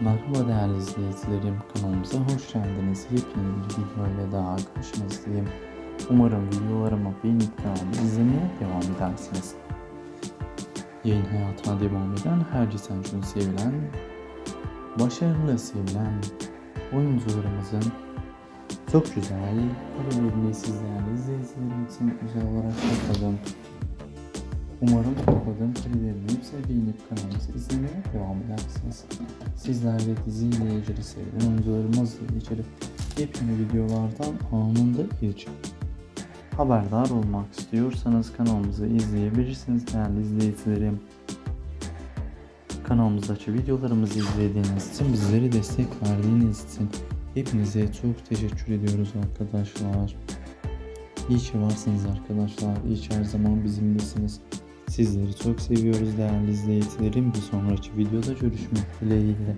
Merhaba değerli izleyicilerim, kanalımıza hoş geldiniz. Yepyeni bir video ile daha karşınızdayım. Umarım videolarımı beğenip kanalımı izlemeye devam edersiniz. Yayın hayatına devam eden her cisimcinin sevilen, başarılı sevilen oyuncularımızın çok güzel karelerini sizlerle izleyicilerim için özel olarak topladım. Umarım topladığım karelerin hepsini beğenip kanalımızı izlemeye devam edersiniz. Sizler de diziyle ilgili sevilen oyuncularımızla ilgili yepyeni videolardan anında ilk haberdar olmak istiyorsanız kanalımızı izleyebilirsiniz değerli izleyicilerim. Kanalımızdaki videolarımızı izlediğiniz için, bizlere destek verdiğiniz için hepinize çok teşekkür ediyoruz arkadaşlar. İyi ki varsınız arkadaşlar. İyi ki her zaman bizimlesiniz. Sizleri çok seviyoruz değerli izleyicilerim. Bir sonraki videoda görüşmek dileğiyle.